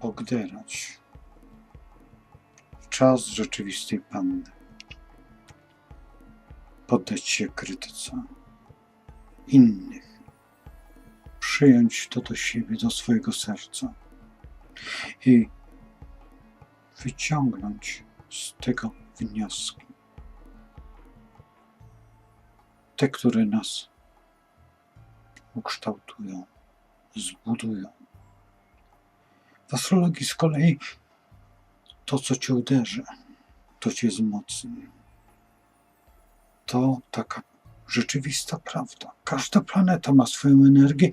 pogderać. Czas rzeczywistej panny. Poddać się krytyce innych. Przyjąć to do siebie, do swojego serca i wyciągnąć z tego wnioski. Te, które nas ukształtują, zbudują. W astrologii z kolei to, co cię uderzy, to cię wzmocni. To taka rzeczywista prawda. Każda planeta ma swoją energię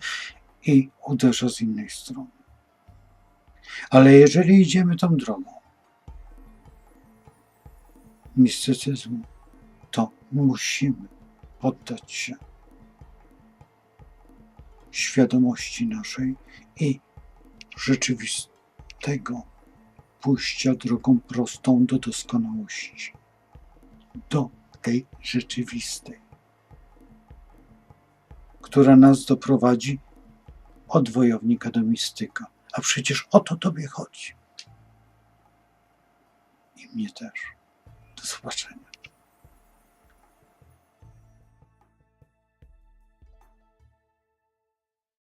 i uderza z innej strony. Ale jeżeli idziemy tą drogą mistycyzmu, to musimy poddać się świadomości naszej i rzeczywistego pójścia drogą prostą do doskonałości. Do tej rzeczywistej, która nas doprowadzi od wojownika do mistyka. A przecież o to Tobie chodzi. I mnie też. Do zobaczenia.